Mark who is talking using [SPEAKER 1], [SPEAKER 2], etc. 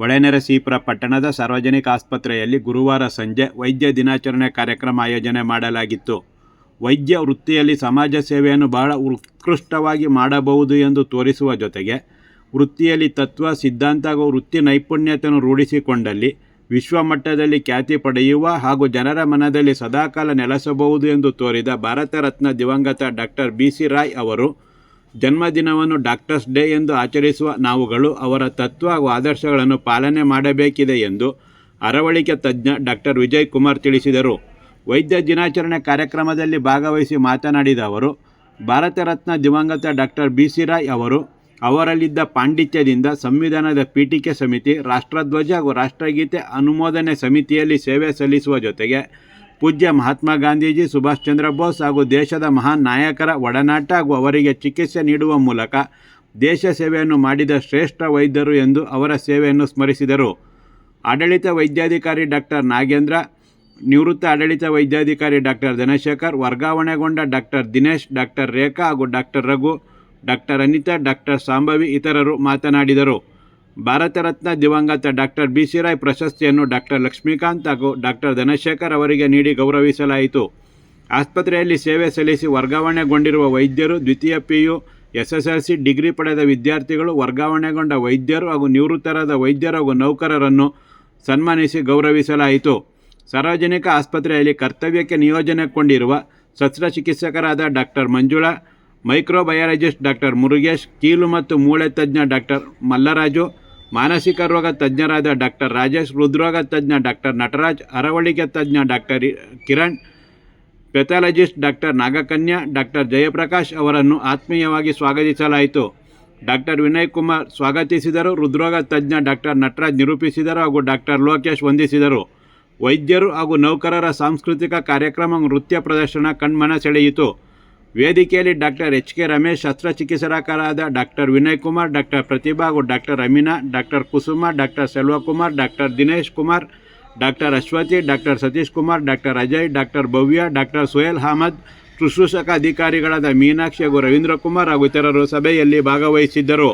[SPEAKER 1] ಹೊಳೆನರಸೀಪುರ ಪಟ್ಟಣದ ಸಾರ್ವಜನಿಕ ಆಸ್ಪತ್ರೆಯಲ್ಲಿ ಗುರುವಾರ ಸಂಜೆ ವೈದ್ಯ ದಿನಾಚರಣೆ ಕಾರ್ಯಕ್ರಮ ಆಯೋಜನೆ ಮಾಡಲಾಗಿತ್ತು. ವೈದ್ಯ ವೃತ್ತಿಯಲ್ಲಿ ಸಮಾಜ ಸೇವೆಯನ್ನು ಬಹಳ ಉತ್ಕೃಷ್ಟವಾಗಿ ಮಾಡಬಹುದು ಎಂದು ತೋರಿಸುವ ಜೊತೆಗೆ ವೃತ್ತಿಯಲ್ಲಿ ತತ್ವ, ಸಿದ್ಧಾಂತ ಹಾಗೂ ವೃತ್ತಿ ನೈಪುಣ್ಯತೆಯನ್ನು ರೂಢಿಸಿಕೊಂಡಲ್ಲಿ ವಿಶ್ವಮಟ್ಟದಲ್ಲಿ ಖ್ಯಾತಿ ಪಡೆಯುವ ಹಾಗೂ ಜನರ ಮನದಲ್ಲಿ ಸದಾಕಾಲ ನೆಲೆಸಬಹುದು ಎಂದು ತೋರಿದ ಭಾರತ ರತ್ನ ದಿವಂಗತ ಡಾಕ್ಟರ್ ಬಿ ಸಿ ರಾಯ್ ಅವರು ಜನ್ಮದಿನವನ್ನು ಡಾಕ್ಟರ್ಸ್ ಡೇ ಎಂದು ಆಚರಿಸುವ ನಾವುಗಳು ಅವರ ತತ್ವ ಹಾಗೂ ಆದರ್ಶಗಳನ್ನು ಪಾಲನೆ ಮಾಡಬೇಕಿದೆ ಎಂದು ಅರವಳಿಕೆ ತಜ್ಞ ಡಾಕ್ಟರ್ ವಿಜಯ್ ಕುಮಾರ್ ತಿಳಿಸಿದರು. ವೈದ್ಯ ದಿನಾಚರಣೆ ಕಾರ್ಯಕ್ರಮದಲ್ಲಿ ಭಾಗವಹಿಸಿ ಮಾತನಾಡಿದ ಅವರು, ಭಾರತ ರತ್ನ ದಿವಂಗತ ಡಾಕ್ಟರ್ ಬಿ ಸಿ ರಾಯ್ ಅವರು ಅವರಲ್ಲಿದ್ದ ಪಾಂಡಿತ್ಯದಿಂದ ಸಂವಿಧಾನದ ಪೀಠಿಕೆ ಸಮಿತಿ, ರಾಷ್ಟ್ರಧ್ವಜ ಹಾಗೂ ರಾಷ್ಟ್ರಗೀತೆ ಅನುಮೋದನೆ ಸಮಿತಿಯಲ್ಲಿ ಸೇವೆ ಸಲ್ಲಿಸುವ ಜೊತೆಗೆ ಪೂಜ್ಯ ಮಹಾತ್ಮ ಗಾಂಧೀಜಿ, ಸುಭಾಷ್ ಚಂದ್ರ ಬೋಸ್ ಹಾಗೂ ದೇಶದ ಮಹಾನ್ ನಾಯಕರ ಒಡನಾಟ ಹಾಗೂ ಅವರಿಗೆ ಚಿಕಿತ್ಸೆ ನೀಡುವ ಮೂಲಕ ದೇಶ ಸೇವೆಯನ್ನು ಮಾಡಿದ ಶ್ರೇಷ್ಠ ವೈದ್ಯರು ಎಂದು ಅವರ ಸೇವೆಯನ್ನು ಸ್ಮರಿಸಿದರು. ಆಡಳಿತ ವೈದ್ಯಾಧಿಕಾರಿ ಡಾಕ್ಟರ್ ನಾಗೇಂದ್ರ, ನಿವೃತ್ತ ಆಡಳಿತ ವೈದ್ಯಾಧಿಕಾರಿ ಡಾಕ್ಟರ್ ಧನಶೇಖರ್, ವರ್ಗಾವಣೆಗೊಂಡ ಡಾಕ್ಟರ್ ದಿನೇಶ್ ಡಾಕ್ಟರ್ ರೇಖಾ ಹಾಗೂ doctor Raghu doctor Anitha doctor Sambavi ಇತರರು ಮಾತನಾಡಿದರು. ಭಾರತ ರತ್ನ ದಿವಂಗತ ಡಾಕ್ಟರ್ ಬಿ ಸಿ ರಾಯ್ ಪ್ರಶಸ್ತಿಯನ್ನು ಡಾಕ್ಟರ್ ಲಕ್ಷ್ಮೀಕಾಂತ್ ಹಾಗೂ ಡಾಕ್ಟರ್ ಧನಶೇಖರ್ ಅವರಿಗೆ ನೀಡಿ ಗೌರವಿಸಲಾಯಿತು. ಆಸ್ಪತ್ರೆಯಲ್ಲಿ ಸೇವೆ ಸಲ್ಲಿಸಿ ವರ್ಗಾವಣೆಗೊಂಡಿರುವ ವೈದ್ಯರು, ದ್ವಿತೀಯ P U S S L C degree ಪಡೆದ ವಿದ್ಯಾರ್ಥಿಗಳು, ವರ್ಗಾವಣೆಗೊಂಡ ವೈದ್ಯರು ಹಾಗೂ ನಿವೃತ್ತರಾದ ವೈದ್ಯರು ಹಾಗೂ ನೌಕರರನ್ನು ಸನ್ಮಾನಿಸಿ ಗೌರವಿಸಲಾಯಿತು. ಸಾರ್ವಜನಿಕ ಆಸ್ಪತ್ರೆಯಲ್ಲಿ ಕರ್ತವ್ಯಕ್ಕೆ ನಿಯೋಜನೆಗೊಂಡಿರುವ ಶಸ್ತ್ರಚಿಕಿತ್ಸಕರಾದ doctor Manjula, microbiologist doctor Murugesh, ಕೀಲು ಮತ್ತು ಮೂಳೆ ತಜ್ಞ ಡಾಕ್ಟರ್ ಮಲ್ಲರಾಜು ಮಾನಸಿಕ ರೋಗ ತಜ್ಞರಾದ ಡಾಕ್ಟರ್ ರಾಜೇಶ್, ಹೃದ್ರೋಗ ತಜ್ಞ ಡಾಕ್ಟರ್ ನಟರಾಜ್ ಅರವಳಿಕೆ ತಜ್ಞ doctor Kiran, pathologist doctor Nagakanya, doctor Jayaprakash ಅವರನ್ನು ಆತ್ಮೀಯವಾಗಿ ಸ್ವಾಗತಿಸಲಾಯಿತು. ಡಾಕ್ಟರ್ ವಿನಯ್ ಕುಮಾರ್ ಸ್ವಾಗತಿಸಿದರು. ಹೃದ್ರೋಗ ತಜ್ಞ ಡಾಕ್ಟರ್ ನಟರಾಜ್ ನಿರೂಪಿಸಿದರು ಹಾಗೂ ಡಾಕ್ಟರ್ ಲೋಕೇಶ್ ವಂದಿಸಿದರು. ವೈದ್ಯರು ಹಾಗೂ ನೌಕರರ ಸಾಂಸ್ಕೃತಿಕ ಕಾರ್ಯಕ್ರಮ, ನೃತ್ಯ ಪ್ರದರ್ಶನ ಕಣ್ಮನ ಸೆಳೆಯಿತು ವೇದಿಕೆಯಲ್ಲಿ ಡಾಕ್ಟರ್ ಎಚ್ ಕೆ ರಮೇಶ್ ಶಸ್ತ್ರಚಿಕಿತ್ಸಕರಾದ ಡಾಕ್ಟರ್ ವಿನಯ್ ಕುಮಾರ್, ಡಾಕ್ಟರ್ ಪ್ರತಿಭಾ ಹಾಗೂ doctor Ameena, doctor Kusuma, doctor Selvakumar, doctor Dinesh Kumar, doctor Ashwathi, doctor Satish Kumar, doctor Ajay, doctor Bhavya, doctor Suhail Ahmed, ಶುಶ್ರೂಷಕ ಅಧಿಕಾರಿಗಳಾದ ಮೀನಾಕ್ಷಿ ಹಾಗೂ ರವೀಂದ್ರ ಕುಮಾರ್ ಹಾಗೂ ಇತರರು ಸಭೆಯಲ್ಲಿ ಭಾಗವಹಿಸಿದ್ದರು.